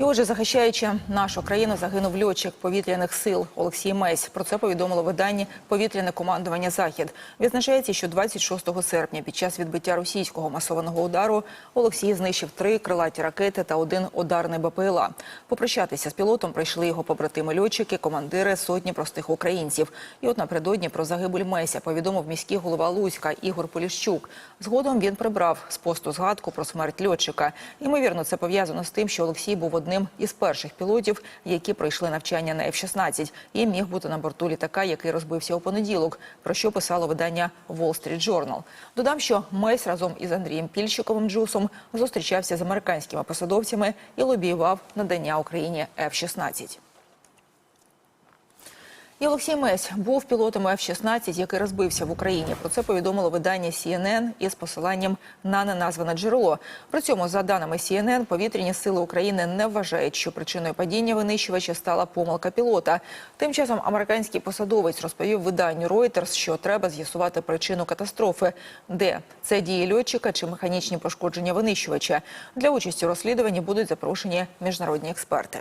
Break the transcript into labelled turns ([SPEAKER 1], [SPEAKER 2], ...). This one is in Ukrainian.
[SPEAKER 1] І отже, захищаючи нашу країну, загинув льотчик повітряних сил Олексій Месь. Про це повідомило видання Повітряне командування Захід. Відзначається, що 26 серпня під час відбиття російського масованого удару Олексій знищив три крилаті ракети та один ударний БПЛА. Попрощатися з пілотом прийшли його побратими льотчики, командири сотні простих українців. І от напередодні про загибель Меся повідомив міський голова Луцька Ігор Поліщук. Згодом він прибрав з посту згадку про смерть льотчика. Ймовірно, це пов'язано з тим, що Олексій був одним із перших пілотів, які пройшли навчання на F-16 і міг бути на борту літака, який розбився у понеділок, про що писало видання Wall Street Journal. Додам, що Месь разом із Андрієм Пільщиковим Джусом зустрічався з американськими посадовцями і лобіював надання Україні F-16. І Олексій Месь був пілотом F-16, який розбився в Україні. Про це повідомило видання CNN із посиланням на неназване джерело. При цьому, за даними CNN, повітряні сили України не вважають, що причиною падіння винищувача стала помилка пілота. Тим часом американський посадовець розповів виданню Reuters, що треба з'ясувати причину катастрофи, де це дії льотчика чи механічні пошкодження винищувача. Для участі у розслідуванні будуть запрошені міжнародні експерти.